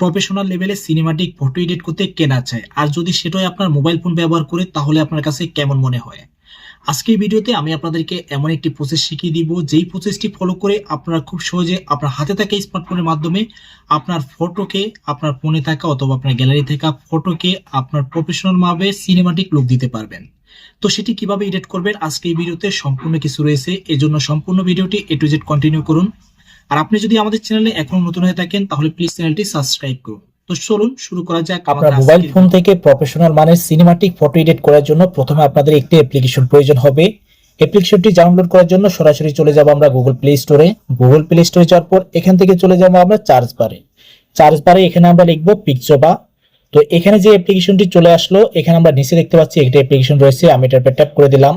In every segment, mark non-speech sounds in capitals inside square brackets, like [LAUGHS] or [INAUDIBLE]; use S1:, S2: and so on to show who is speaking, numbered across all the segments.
S1: Professional লেভেলে cinematic photo edit করতে কেনা চায়। আর যদি সেটাই আপনার মোবাইল ফোন ব্যবহার করে, তাহলে আপনার কাছে কেমন মনে হয়? আজকের ভিডিওতে আমি আপনাদেরকে এমন একটি প্রসেস শিখিয়ে দিব, যেই প্রসেসটি ফলো করে আপনারা খুব সহজে আপনার হাতে থাকা স্মার্টফোনের মাধ্যমে আপনার ফটোকে আপনার ফোনে থাকা অথবা আপনার গ্যালারি থাকা ফটোকে আপনার প্রফেশনাল ভাবে সিনেমাটিক লুক দিতে পারবেন। তো সেটি কীভাবে এডিট করবেন? আজকে এই ভিডিওতে সম্পূর্ণ কিছু রয়েছে। এজন্য সম্পূর্ণ ভিডিওটি এ টু জেড কন্টিনিউ করুন। আর আপনি যদি আমাদের চ্যানেলে এখনও নতুন হয়ে থাকেন তাহলে প্লিজ চ্যানেলটি সাবস্ক্রাইব করুন। তো চলুন শুরু করা যাক
S2: আপনার মোবাইল ফোন থেকে প্রফেশনাল মানের সিনেমাটিক ফটো এডিট করার জন্য প্রথমে আপনাদের একটি অ্যাপ্লিকেশন প্রয়োজন হবে। অ্যাপ্লিকেশনটি ডাউনলোড করার জন্য সরাসরি চলে যাব আমরা গুগল প্লে স্টোরে গুগল প্লে স্টোরে যাওয়ার পর এখান থেকে চলে যাব আমরা চার্জ বারে চার্জ বারে এখানে আমরা লিখব পিকচোবা তো এখানে যে অ্যাপ্লিকেশনটি চলে আসলো এখানে আমরা নিচে দেখতে পাচ্ছি একটি অ্যাপ্লিকেশন রয়েছে আমি এটার উপর ট্যাপ করে দিলাম।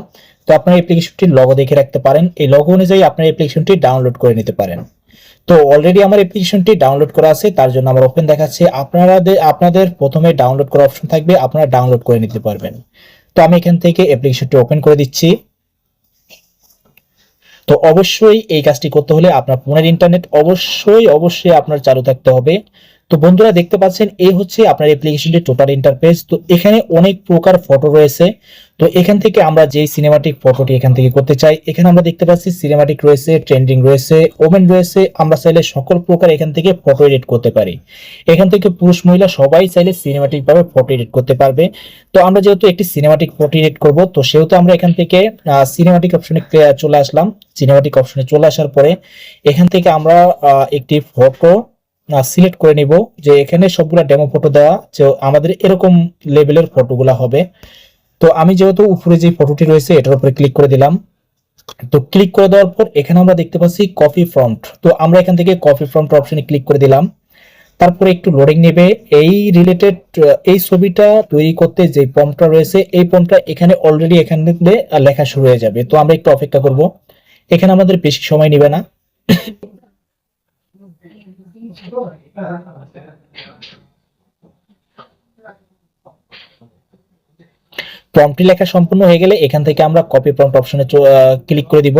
S2: তো আপনার অ্যাপ্লিকেশনটির লগো দেখে রাখতে পারেন। এই লগো অনুযায়ী আপনার অ্যাপ্লিকেশনটি ডাউনলোড করে নিতে পারেন। তো অলরেডি আমার অ্যাপ্লিকেশনটি ডাউনলোড করা আছে, তার জন্য আমার ওপেন দেখাচ্ছে। আপনারা আপনাদের প্রথমে ডাউনলোড করার অপশন থাকবে, আপনারা ডাউনলোড করে নিতে পারবেন। তো আমি এখান থেকে অ্যাপ্লিকেশনটি ওপেন করে দিচ্ছি। তো অবশ্যই এই কাজটি করতে হলে আপনার ফোনের ইন্টারনেট অবশ্যই অবশ্যই আপনার চালু থাকতে হবে। তো বন্ধুরা দেখতে পাচ্ছেন, এই হচ্ছে আপনার অ্যাপ্লিকেশনটির টোটাল ইন্টারফেস তো এখানে অনেক প্রকার ফটো রয়েছে। তো এখান থেকে আমরা যেই সিনেমাটিক ফটোটি এখান থেকে করতে চাই, এখানে আমরা দেখতে পাচ্ছি সিনেমাটিক রয়েছে ট্রেন্ডিং রয়েছে ওমেন রয়েছে, আমরা চাইলে সকল প্রকার এখান থেকে ফটো এডিট করতে পারি। এখান থেকে পুরুষ, মহিলা সবাই চাইলে সিনেমাটিক ভাবে ফটো এডিট করতে পারবে। তো আমরা যেহেতু একটি সিনেমাটিক ফটো এডিট করব, তো সেহেতু আমরা এখান থেকে সিনেমাটিক অপশনে চলে আসলাম। সিনেমাটিক অপশনে চলে আসার পরে এখান থেকে আমরা একটি ফটো সিলেক্ট করে নিব যে এখানে সবগুলা ডেমো ফটো দেওয়া, যে আমাদের এরকম লেভেলের ফটোগুলা হবে। তো আমি যেহেতু উপরে যে ফটোটি রয়েছে, এটার উপরে ক্লিক করে দিলাম। তো ক্লিক করে দেওয়ার পর এখানে আমরা দেখতে পাচ্ছি কপি ফ্রন্ট তো আমরা এখান থেকে কপি ফ্রন্ট অপশনে ক্লিক করে দিলাম। তারপরে একটু লোডিং নেবে। এই রিলেটেড এই ছবিটা তৈরি করতে যে পম্পটা রয়েছে, এই পম্পটা এখানে অলরেডি এখানে লেখা শুরু হয়ে যাবে। তো আমরা একটু অপেক্ষা করব। এখানে আমাদের বেশি সময় নেবে না। প্রম্পটটি লেখা সম্পূর্ণ হয়ে গেলে এখান থেকে আমরা কপি প্রম্পট অপশনে ক্লিক করে দিব।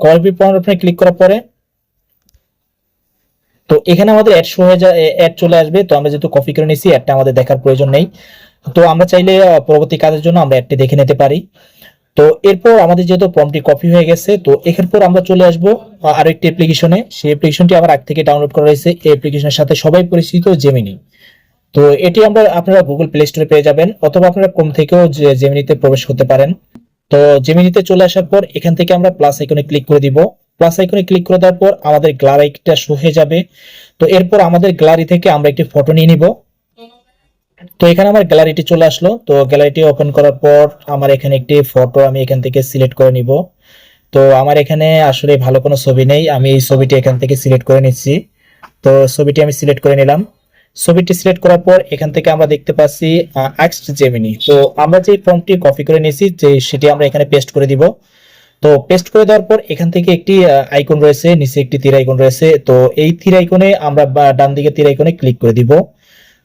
S2: কপি প্রম্পট অপশনে ক্লিক করার পরে তো এখানে আমাদের অ্যাড শো হয়ে যায় অ্যাড চলে আসবে। তো আমরা যেহেতু কপি করে নিয়েছি অ্যাডটা আমাদের দেখার প্রয়োজন নেই। তো আমরা চাইলে পরবর্তী কাজের জন্য আমরা অ্যাডটি দেখে নিতে পারি। তো এরপর আমাদের যেহেতু প্রম্পটি কপি হয়ে গেছে, তো এখান পর আমরা চলে আসব আর একটি অ্যাপ্লিকেশনে সেই অ্যাপ্লিকেশনটি আমার আগ থেকে ডাউনলোড করা হয়েছে। এই অ্যাপ্লিকেশনের সাথে সবাই পরিচিত জেমিনি তো এটি আমরা আপনারা গুগল প্লে স্টোরে পেয়ে যাবেন, অথবা আপনারা ক্রোম থেকেও জেমিনিতে প্রবেশ করতে পারেন। তো জেমিনিতে চলে আসার পর এখান থেকে আমরা প্লাস আইকনে ক্লিক করে দিব। প্লাস আইকনে ক্লিক করে দেওয়ার পর আমাদের গ্যালারিটা শো হয়ে যাবে। তো এরপর আমাদের গ্যালারি থেকে আমরা একটি ফটো নিয়ে নিব। তো এখানে আমার গ্যালারিটি চলে আসলো। তো গ্যালারিটি ওপেন করার পর আমার এখানে একটি ফটো আমি এখান থেকে সিলেক্ট করে নিব। তো আমার এখানে আসলে ভালো কোনো ছবি নেই। আমি এই ছবিটি এখান থেকে সিলেক্ট করে নিচ্ছি। তো ছবিটি আমি সিলেক্ট করে নিলাম। ছবিটি সিলেক্ট করার পর এখান থেকে আমরা দেখতে পাচ্ছি আক্সড জেমিনি তো আমরা যে ফর্মটি কপি করে নিয়েছি, যে সেটি আমরা এখানে পেস্ট করে দিব। তো পেস্ট করে দেওয়ার পর এখান থেকে একটি আইকন রয়েছে, নিচে একটি তীর আইকন রয়েছে। তো এই তীর আইকনে আমরা ডান দিকে তীর আইকনে ক্লিক করে দিব।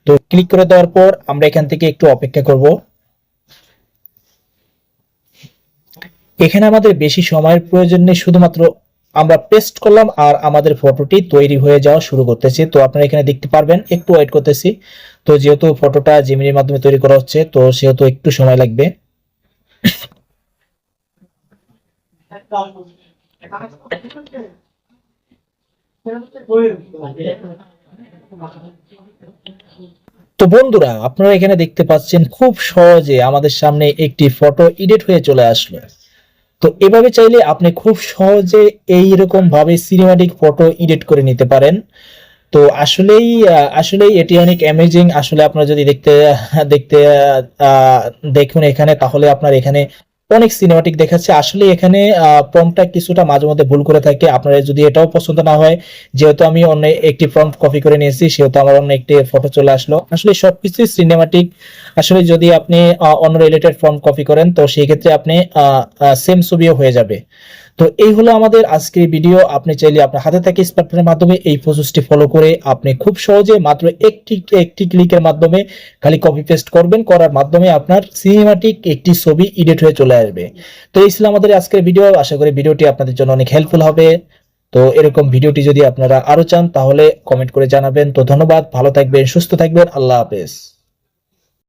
S2: তো ক্লিক করে দেওয়ার পর আমরা এখান থেকে একটু অপেক্ষা করব। এখানে আমাদের বেশি সময়ের প্রয়োজন নেই শুধুমাত্র আমরা পেস্ট করলাম আর আমাদের ফটোটি তৈরি হয়ে যাওয়া শুরু করতেছে। তো আপনারা এখানে দেখতে পারবেন একটু ওয়েট করতেছি। তো যেহেতু ফটোটা জিমিনির মাধ্যমে তৈরি করা হচ্ছে তো সেহেতু একটু সময় লাগবে। [LAUGHS] তো বন্ধুরা, আপনারা এখানে দেখতে পাচ্ছেন খুব সহজে আমাদের সামনে একটি ফটো এডিট হয়ে চলে আসলো। তো এভাবে চাইলে আপনি খুব সহজে এই রকম ভাবে সিনেমাটিক ফটো এডিট করে নিতে পারেন। তো আসলেই আসলেই এটি অনেক অ্যামেজিং আসলে আপনারা যদি দেখতে দেখতে দেখুন এখানে, তাহলে আপনার এখানে অনেক সিনেমাটিক দেখাচ্ছে। আসলে এখানে প্রমটা কিছুটা মাঝে মধ্যে ভুল করে থাকে। আপনারা যদি এটাও পছন্দ না হয়, যেহেতু আমি অন্য একটি প্রম্পট কপি করে নিয়েছি, সেহেতু আমার অন্য একটি ফটো চলে আসলো। আসলে সবকিছুই সিনেমাটিক আসলে যদি আপনি অন্য রিলেটেড ফর্ম কপি করেন, তো সেই ক্ষেত্রে আপনি সেম ছবিও হয়ে যাবে। তো এই হলো আমাদের আজকের ভিডিও আপনি চাইলে আপনার হাতে থাকা স্মার্টফোনের মাধ্যমে এই প্রসেসটি ফলো করে আপনি খুব সহজে মাত্র একটি একটি ক্লিকের মাধ্যমে খালি কপি পেস্ট করবেন। করার মাধ্যমে আপনার সিনেমাটিক একটি ছবি এডিট হয়ে চলে আসবে। তো এই ছিল আমাদের আজকের ভিডিও আশা করি ভিডিওটি আপনাদের জন্য অনেক হেল্পফুল হবে। তো এরকম ভিডিওটি যদি আপনারা আরও চান, তাহলে কমেন্ট করে জানাবেন। তো ধন্যবাদ। ভালো থাকবেন, সুস্থ থাকবেন। আল্লাহ হাফেজ।